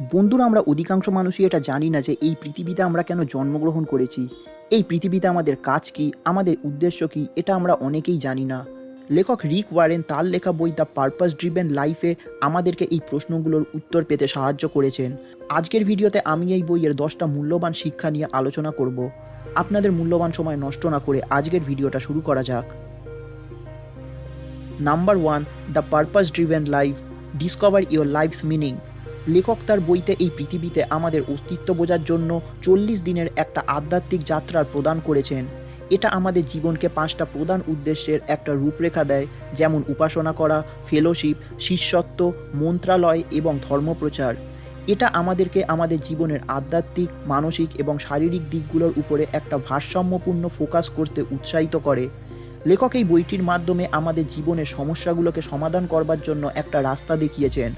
বন্ধুরা, আমরা অধিকাংশ মানুষই এটা জানি না যে এই পৃথিবীতে আমরা কেন জন্মগ্রহণ করেছি। এই পৃথিবীতে আমাদের কাজ কি? আমাদের উদ্দেশ্য কি? এটা আমরা অনেকেই জানি না। লেখক রিক ওয়ারেন তার লেখা বই দ্য পারপাস ড্রিভেন লাইফে আমাদেরকে এই প্রশ্নগুলোর উত্তর পেতে সাহায্য করেছেন। আজকের ভিডিওতে আমি এই বইয়ের দশটা মূল্যবান শিক্ষা নিয়ে আলোচনা করব। আপনাদের মূল্যবান সময় নষ্ট না করে আজকের ভিডিওটা শুরু করা যাক। Number one, the purpose driven life, discover your life's meaning. লেখক তার বইতে এই পৃথিবীতে আমাদের অস্তিত্ব বোঝার জন্য চল্লিশ দিনের একটা আধ্যাত্মিক যাত্রার প্রদান করেছেন। এটা আমাদের জীবনকে পাঁচটা প্রধান উদ্দেশ্যের একটা রূপরেখা দেয়, যেমন উপাসনা করা ফেলোশিপ শিষ্যত্ব, মন্ত্রালয় এবং ধর্মপ্রচার। এটা আমাদেরকে আমাদের জীবনের আধ্যাত্মিক, মানসিক এবং শারীরিক দিকগুলোর উপরে একটা ভারসাম্যপূর্ণ ফোকাস করতে উৎসাহিত করে। লেখক এই বইটির মাধ্যমে আমাদের জীবনের সমস্যাগুলোকে সমাধান করবার জন্য একটা রাস্তা দেখিয়েছেন।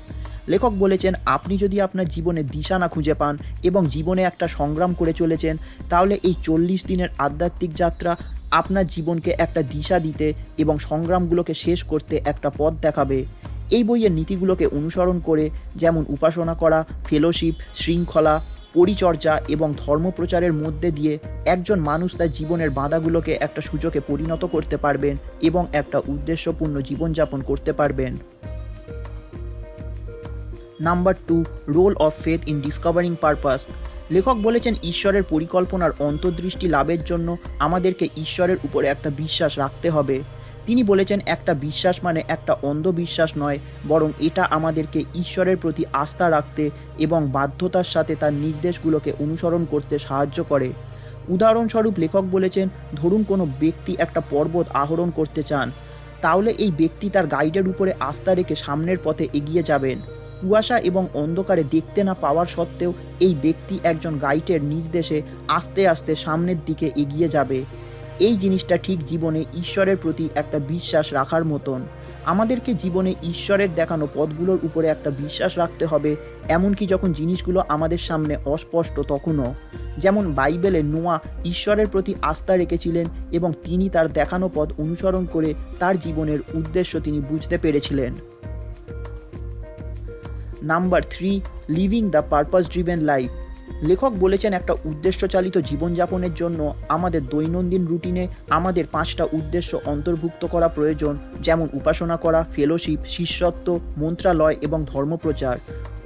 লেখক বলেছেন, আপনি যদি আপনার জীবনে দিশা না খুঁজে পান এবং জীবনে একটা সংগ্রাম করে চলেছেন, তাহলে এই চল্লিশ দিনের আধ্যাত্মিক যাত্রা আপনার জীবনকে একটা দিশা দিতে এবং সংগ্রামগুলোকে শেষ করতে একটা পথ দেখাবে। এই বইয়ের নীতিগুলোকে অনুসরণ করে যেমন উপাসনা করা, ফেলোশিপ, শৃঙ্খলা, পরিচর্যা এবং ধর্মপ্রচারের মধ্যে দিয়ে একজন মানুষ তার জীবনের বাধাগুলোকে একটা সুযোগে পরিণত করতে পারবেন এবং একটা উদ্দেশ্যপূর্ণ জীবনযাপন করতে পারবেন। Number two role of faith in discovering purpose লেখক বলেছেন, ঈশ্বরের পরিকল্পনার অন্তর্দৃষ্টি লাভের জন্য আমাদেরকে ঈশ্বরের উপরে একটা বিশ্বাস রাখতে হবে। তিনি বলেছেন, একটা বিশ্বাস মানে একটা অন্ধবিশ্বাস নয়, বরং এটা আমাদেরকে ঈশ্বরের প্রতি আস্থা রাখতে এবং বাধ্যতার সাথে তার নির্দেশগুলোকে অনুসরণ করতে সাহায্য করে। উদাহরণস্বরূপ লেখক বলেছেন, ধরুন কোনো ব্যক্তি একটা পর্বত আহরণ করতে চান, তাহলে এই ব্যক্তি তার গাইডের উপরে আস্থা রেখে সামনের পথে এগিয়ে যাবেন। কুয়াশা এবং অন্ধকারে দেখতে না পাওয়ার সত্ত্বেও এই ব্যক্তি একজন গাইডের নির্দেশে আস্তে আস্তে সামনের দিকে এগিয়ে যাবে। এই জিনিসটা ঠিক জীবনে ঈশ্বরের প্রতি একটা বিশ্বাস রাখার মতন। আমাদেরকে জীবনে ঈশ্বরের দেখানো পথগুলোর উপরে একটা বিশ্বাস রাখতে হবে, এমনকি যখন জিনিসগুলো আমাদের সামনে অস্পষ্ট তখনও। যেমন বাইবেলে নোয়া ঈশ্বরের প্রতি আস্থা রেখেছিলেন এবং তিনি তার দেখানো পথ অনুসরণ করে তার জীবনের উদ্দেশ্য তিনি বুঝতে পেরেছিলেন। Number three living the purpose driven life লেখক বলেছেন, একটা উদ্দেশ্য চালিত জীবনযাপনের জন্য আমাদের দৈনন্দিন রুটিনে আমাদের পাঁচটা উদ্দেশ্য অন্তর্ভুক্ত করা প্রয়োজন, যেমন উপাসনা করা ফেলোশিপ শিষ্যত্ব, মন্ত্রালয় এবং ধর্মপ্রচার।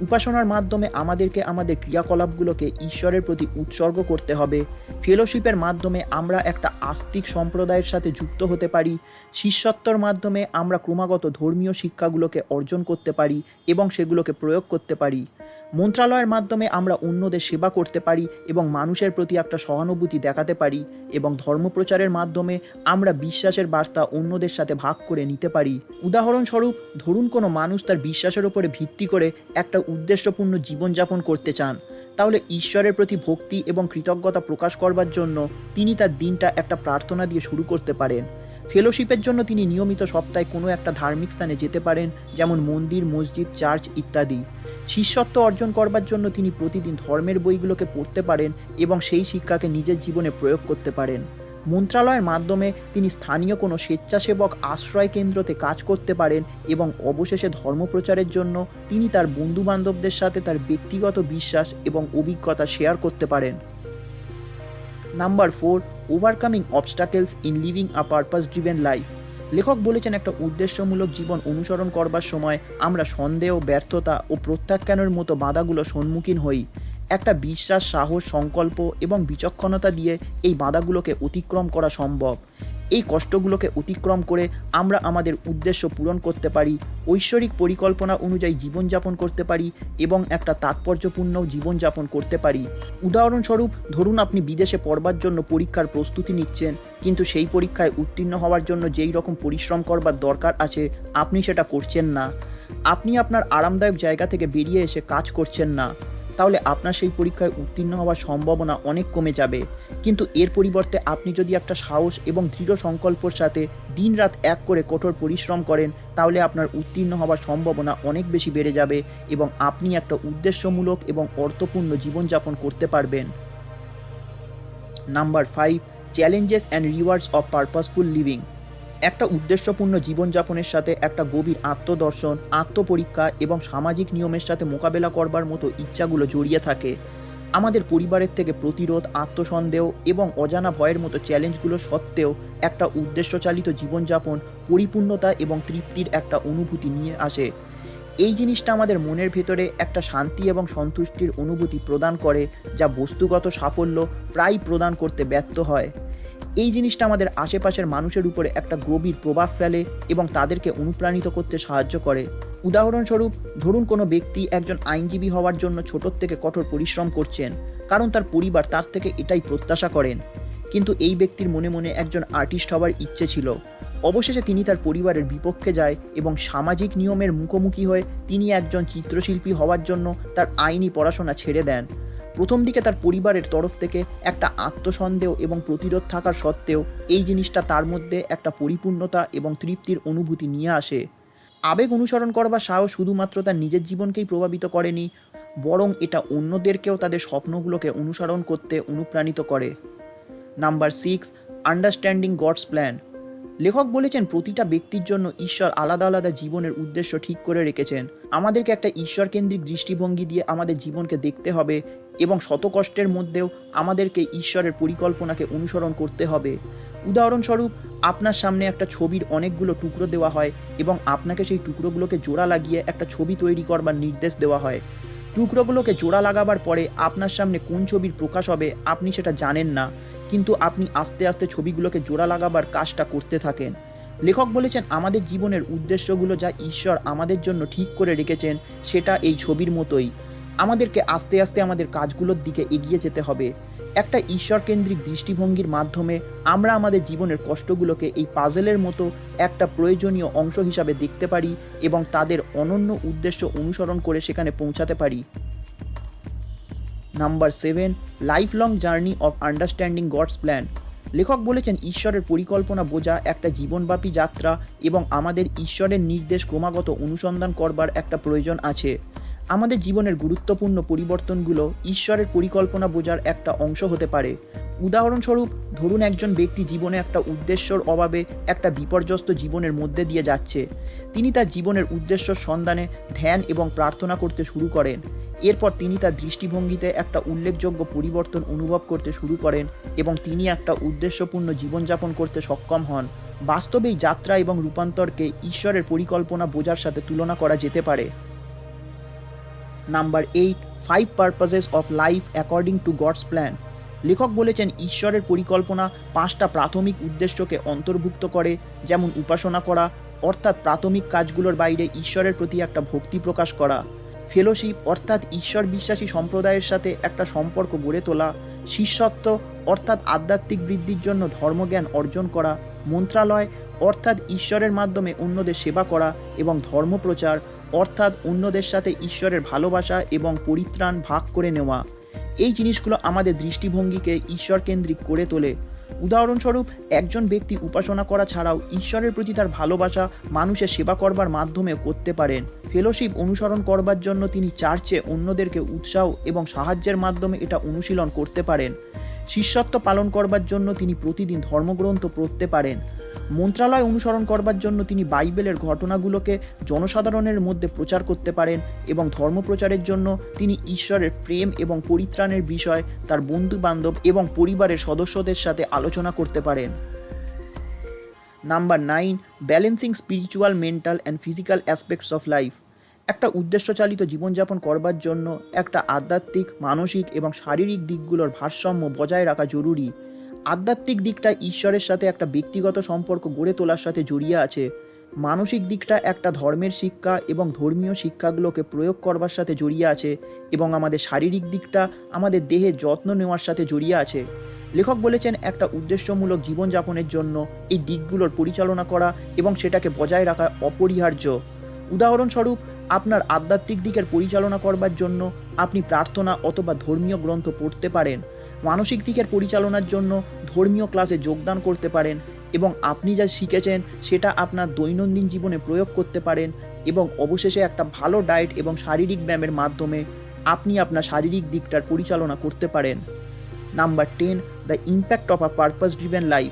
উপাসনার মাধ্যমে আমাদেরকে আমাদের ক্রিয়াকলাপগুলোকে ঈশ্বরের প্রতি উৎসর্গ করতে হবে। ফেলোশিপের মাধ্যমে আমরা একটা আস্তিক সম্প্রদায়ের সাথে যুক্ত হতে পারি। শিষ্যত্বর মাধ্যমে আমরা ক্রমাগত ধর্মীয় শিক্ষাগুলোকে অর্জন করতে পারি এবং সেগুলোকে প্রয়োগ করতে পারি। মন্ত্রালয়ের মাধ্যমে আমরা অন্যদের সেবা করতে পারি এবং মানুষের প্রতি একটা সহানুভূতি দেখাতে পারি এবং ধর্মপ্রচারের মাধ্যমে আমরা বিশ্বাসের বার্তা অন্যদের সাথে ভাগ করে নিতে পারি। উদাহরণস্বরূপ, ধরুন কোনো মানুষ তার বিশ্বাসের উপরে ভিত্তি করে একটা উদ্দেশ্যপূর্ণ জীবনযাপন করতে চান, তাহলে ঈশ্বরের প্রতি ভক্তি এবং কৃতজ্ঞতা প্রকাশ করবার জন্য তিনি তার দিনটা একটা প্রার্থনা দিয়ে শুরু করতে পারেন। ফেলোশিপের জন্য তিনি নিয়মিত সপ্তাহে কোনো একটা ধার্মিক স্থানে যেতে পারেন, যেমন মন্দির, মসজিদ, চার্চ ইত্যাদি। শিষ্যত্ব অর্জন করবার জন্য তিনি প্রতিদিন ধর্মের বইগুলোকে পড়তে পারেন এবং সেই শিক্ষাকে নিজের জীবনে প্রয়োগ করতে পারেন। মন্ত্রালয়ের মাধ্যমে তিনি স্থানীয় কোনো স্বেচ্ছাসেবক আশ্রয় কেন্দ্রতে কাজ করতে পারেন এবং অবশেষে ধর্মপ্রচারের জন্য তিনি তার বন্ধুবান্ধবদের সাথে তার ব্যক্তিগত বিশ্বাস এবং অভিজ্ঞতা শেয়ার করতে পারেন। Number four overcoming obstacles in living a purpose driven life লেখক বলেছেন, একটা উদ্দেশ্যমূলক জীবন অনুসরণ করবার সময় আমরা সন্দেহ, ব্যর্থতা ও প্রত্যাখ্যানের মতো বাধাগুলো সম্মুখীন হই। একটা বিশ্বাস, সাহস, সংকল্প এবং বিচক্ষণতা দিয়ে এই বাধাগুলোকে অতিক্রম করা সম্ভব। এই কষ্টগুলোকে অতিক্রম করে আমরা আমাদের উদ্দেশ্য পূরণ করতে পারি, ঐশ্বরিক পরিকল্পনা অনুযায়ী জীবনযাপন করতে পারি এবং একটা তাৎপর্যপূর্ণ জীবনযাপন করতে পারি। উদাহরণস্বরূপ, ধরুন আপনি বিদেশে পড়বার জন্য পরীক্ষার প্রস্তুতি নিচ্ছেন, কিন্তু সেই পরীক্ষায় উত্তীর্ণ হওয়ার জন্য যেই রকম পরিশ্রম করবার দরকার আছে, আপনি সেটা করছেন না। আপনি আপনার আরামদায়ক জায়গা থেকে বেরিয়ে এসে কাজ করছেন না। তাহলে আপনার সেই পরীক্ষায় উত্তীর্ণ হওয়ার সম্ভাবনা অনেক কমে যাবে। কিন্তু এর পরিবর্তে আপনি যদি একটা সাহস এবং দৃঢ় সংকল্পর সাথে দিনরাত এক করে কঠোর পরিশ্রম করেন, তাহলে আপনার উত্তীর্ণ হওয়ার সম্ভাবনা অনেক বেশি বেড়ে যাবে এবং আপনি একটা উদ্দেশ্যমূলক এবং অর্থপূর্ণ জীবনযাপন করতে পারবেন। Number five challenges and rewards of purposeful living একটা উদ্দেশ্যপূর্ণ জীবনযাপনের সাথে একটা গভীর আত্মদর্শন, আত্মপরীক্ষা এবং সামাজিক নিয়মের সাথে মোকাবেলা করবার মতো ইচ্ছাগুলো জড়িয়ে থাকে। আমাদের পরিবারের থেকে প্রতিরোধ, আত্মসন্দেহ এবং অজানা ভয়ের মতো চ্যালেঞ্জগুলো সত্ত্বেও একটা উদ্দেশ্যচালিত জীবনযাপন, পরিপূর্ণতা এবং তৃপ্তির একটা অনুভূতি নিয়ে আসে। এই জিনিসটা আমাদের মনের ভেতরে একটা শান্তি এবং সন্তুষ্টির অনুভূতি প্রদান করে, যা বস্তুগত সাফল্য প্রায় প্রদান করতে ব্যর্থ হয়। এই জিনিসটা আমাদের আশেপাশের মানুষের উপরে একটা গভীর প্রভাব ফেলে এবং তাদেরকে অনুপ্রাণিত করতে সাহায্য করে। উদাহরণস্বরূপ, ধরুন কোনো ব্যক্তি একজন আইনজীবী হওয়ার জন্য ছোটোর থেকে কঠোর পরিশ্রম করছেন, কারণ তার পরিবার তার থেকে এটাই প্রত্যাশা করেন। কিন্তু এই ব্যক্তির মনে মনে একজন আর্টিস্ট হওয়ার ইচ্ছে ছিল। অবশেষে তিনি তার পরিবারের বিপক্ষে যায় এবং সামাজিক নিয়মের মুখোমুখি হয়ে তিনি একজন চিত্রশিল্পী হওয়ার জন্য তার আইনি পড়াশোনা ছেড়ে দেন। প্রথম দিকে তার পরিবারের তরফ থেকে একটা আত্মসন্দেহ এবং প্রতিরোধ থাকার সত্ত্বেও এই জিনিসটা তার মধ্যে একটা পরিপূর্ণতা এবং তৃপ্তির অনুভূতি নিয়ে আসে। আবেগ অনুসরণ করবার সাহস শুধুমাত্র তার নিজের জীবনকেই প্রভাবিত করেনি, বরং এটা অন্যদেরকেও তাদের স্বপ্নগুলোকে অনুসরণ করতে অনুপ্রাণিত করে। Number six, understanding God's plan. লেখক বলেছেন, প্রতিটা ব্যক্তির জন্য ঈশ্বর আলাদা আলাদা জীবনের উদ্দেশ্য ঠিক করে রেখেছেন। আমাদেরকে একটা ঈশ্বর কেন্দ্রিক দৃষ্টিভঙ্গি দিয়ে আমাদের জীবনকে দেখতে হবে এবং শত কষ্টের মধ্যেও আমাদেরকে ঈশ্বরের পরিকল্পনাকে অনুসরণ করতে হবে। উদাহরণস্বরূপ, আপনার সামনে একটা ছবির অনেকগুলো টুকরো দেওয়া হয় এবং আপনাকে সেই টুকরোগুলোকে জোড়া লাগিয়ে একটা ছবি তৈরি করবার নির্দেশ দেওয়া হয়। টুকরোগুলোকে জোড়া লাগাবার পরে আপনার সামনে কোন ছবির প্রকাশ হবে আপনি সেটা জানেন না। কিন্তু আপনি আস্তে আস্তে ছবিগুলোকে জোড়া লাগাবার কাজটা করতে থাকেন। লেখক বলেছেন, আমাদের জীবনের উদ্দেশ্যগুলো যা ঈশ্বর আমাদের জন্য ঠিক করে রেখেছেন, সেটা এই ছবির মতোই। আমাদেরকে আস্তে আস্তে আমাদের কাজগুলোর দিকে এগিয়ে যেতে হবে। একটা ঈশ্বরকেন্দ্রিক দৃষ্টিভঙ্গির মাধ্যমে আমরা আমাদের জীবনের কষ্টগুলোকে এই পাজেলের মতো একটা প্রয়োজনীয় অংশ হিসাবে দেখতে পারি এবং তাদের অনন্য উদ্দেশ্য অনুসরণ করে সেখানে পৌঁছাতে পারি। Number seven lifelong journey of understanding God's plan লেখক বলেছেন, ঈশ্বরের পরিকল্পনা বোঝা একটা জীবনব্যাপী যাত্রা এবং আমাদের ঈশ্বরের নির্দেশ ক্রমাগত অনুসন্ধান করবার একটা প্রয়োজন আছে। আমাদের জীবনের গুরুত্বপূর্ণ পরিবর্তনগুলো ঈশ্বরের পরিকল্পনা বোঝার একটা অংশ হতে পারে। উদাহরণস্বরূপ ধরুন একজন ব্যক্তি জীবনে একটা উদ্দেশ্যর অভাবে একটা বিপর্যস্ত জীবনের মধ্যে দিয়ে যাচ্ছে। তিনি তার জীবনের উদ্দেশ্য সন্ধানে ধ্যান এবং প্রার্থনা করতে শুরু করেন। এরপর তিনি তার দৃষ্টিভঙ্গিতে একটা উল্লেখযোগ্য পরিবর্তন অনুভব করতে শুরু করেন এবং তিনি একটা উদ্দেশ্যপূর্ণ জীবনযাপন করতে সক্ষম হন। বাস্তবেই যাত্রা এবং রূপান্তরকে ঈশ্বরের পরিকল্পনা বোঝার সাথে তুলনা করা যেতে পারে। Number eight five purposes of life according to God's plan লেখক বলেছেন, ঈশ্বরের পরিকল্পনা পাঁচটা প্রাথমিক উদ্দেশ্যকে অন্তর্ভুক্ত করে, যেমন উপাসনা করা, অর্থাৎ প্রাথমিক কাজগুলোর বাইরে ঈশ্বরের প্রতি একটা ভক্তি প্রকাশ করা, ফেলোশিপ, অর্থাৎ ঈশ্বর বিশ্বাসী সম্প্রদায়ের সাথে একটা সম্পর্ক গড়ে তোলা, শিষ্যত্ব, অর্থাৎ আধ্যাত্মিক বৃদ্ধির জন্য ধর্মজ্ঞান অর্জন করা, মন্ত্রালয়, অর্থাৎ ঈশ্বরের মাধ্যমে অন্যদের সেবা করা এবং ধর্মপ্রচার, অর্থাৎ অন্যদের সাথে ঈশ্বরের ভালোবাসা এবং পরিত্রাণ ভাগ করে নেওয়া। এই জিনিসগুলো আমাদের দৃষ্টিভঙ্গিকে ঈশ্বর কেন্দ্রিক করে তোলে। উদাহরণস্বরূপ, একজন ব্যক্তি উপাসনা করা ছাড়াও ঈশ্বরের প্রতি তার ভালোবাসা মানুষের সেবা করবার মাধ্যমে করতে পারেন। ফেলোশিপ অনুসরণ করবার জন্য তিনি চার্চে অন্যদেরকে উৎসাহ এবং সাহায্যের মাধ্যমে এটা অনুশীলন করতে পারেন। শিষ্যত্ব পালন করবার জন্য তিনি প্রতিদিন ধর্মগ্রন্থ পড়তে পারেন। মন্ত্রালয় অনুসরণ করবার জন্য তিনি বাইবেলের ঘটনাগুলোকে জনসাধারণের মধ্যে প্রচার করতে পারেন এবং ধর্মপ্রচারের জন্য তিনি ঈশ্বরের প্রেম এবং পরিত্রাণের বিষয়, তার বন্ধু বান্ধব এবং পরিবারের সদস্যদের সাথে আলোচনা করতে পারেন। Number nine, balancing spiritual, mental and physical aspects of life. একটা উদ্দেশ্যচালিত জীবনযাপন করবার জন্য একটা আধ্যাত্মিক, মানসিক এবং শারীরিক দিকগুলোর ভারসাম্য বজায় রাখা জরুরি। আধ্যাত্মিক দিকটা ঈশ্বরের সাথে একটা ব্যক্তিগত সম্পর্ক গড়ে তোলার সাথে জড়িয়ে আছে। মানসিক দিকটা একটা ধর্মের শিক্ষা এবং ধর্মীয় শিক্ষাগুলোকে প্রয়োগ করবার সাথে জড়িয়ে আছে এবং আমাদের শারীরিক দিকটা আমাদের দেহে যত্ন নেওয়ার সাথে জড়িয়ে আছে। লেখক বলেছেন, একটা উদ্দেশ্যমূলক জীবনযাপনের জন্য এই দিকগুলোর পরিচালনা করা এবং সেটাকে বজায় রাখা অপরিহার্য। উদাহরণস্বরূপ, আপনার আধ্যাত্মিক দিকের পরিচালনা করবার জন্য আপনি প্রার্থনা অথবা ধর্মীয় গ্রন্থ পড়তে পারেন। মানসিক দিকের পরিচালনার জন্য ধর্মীয় ক্লাসে যোগদান করতে পারেন এবং আপনি যা শিখেছেন সেটা আপনার দৈনন্দিন জীবনে প্রয়োগ করতে পারেন এবং অবশেষে একটা ভালো ডায়েট এবং শারীরিক ব্যায়ামের মাধ্যমে আপনি আপনার শারীরিক দিকটার পরিচালনা করতে পারেন। Number ten, the impact of a purpose driven life.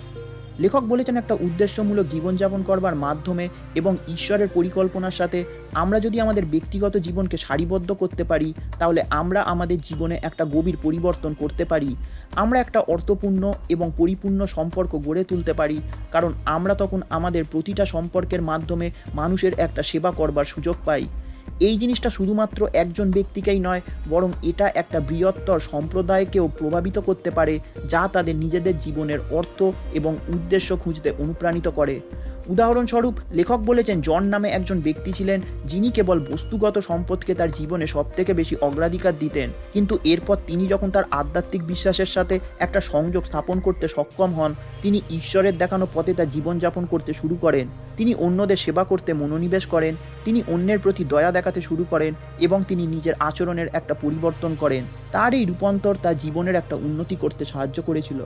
লেখক বলেছেন একটা উদ্দেশ্যমূলক জীবনযাপন করবার মাধ্যমে এবং ঈশ্বরের পরিকল্পনার সাথে আমরা যদি আমাদের ব্যক্তিগত জীবনকে সারিবদ্ধ করতে পারি, তাহলে আমরা আমাদের জীবনে একটা গভীর পরিবর্তন করতে পারি। আমরা একটা অর্থপূর্ণ এবং পরিপূর্ণ সম্পর্ক গড়ে তুলতে পারি, কারণ আমরা তখন আমাদের প্রতিটা সম্পর্কের মাধ্যমে মানুষের একটা সেবা করবার সুযোগ পাই। এই জিনিসটা শুধুমাত্র একজন ব্যক্তিকেই নয়, বরং এটা একটা বৃহত্তর সম্প্রদায়কেও প্রভাবিত করতে পারে, যা তাদের নিজেদের জীবনের অর্থ এবং উদ্দেশ্য খুঁজতে অনুপ্রাণিত করে। উদাহরণস্বরূপ, লেখক বলেছেন, জন নামে একজন ব্যক্তি ছিলেন যিনি কেবল বস্তুগত সম্পদকে তার জীবনে সবথেকে বেশি অগ্রাধিকার দিতেন। কিন্তু এরপর তিনি যখন তার আধ্যাত্মিক বিশ্বাসের সাথে একটা সংযোগ স্থাপন করতে সক্ষম হন, তিনি ঈশ্বরের দেখানো পথে তার জীবনযাপন করতে শুরু করেন। তিনি অন্যদের সেবা করতে মনোনিবেশ করেন, তিনি অন্যের প্রতি দয়া দেখাতে শুরু করেন এবং তিনি নিজের আচরণের একটা পরিবর্তন করেন। তার এই রূপান্তর তার জীবনের একটা উন্নতি করতে সাহায্য করেছিল।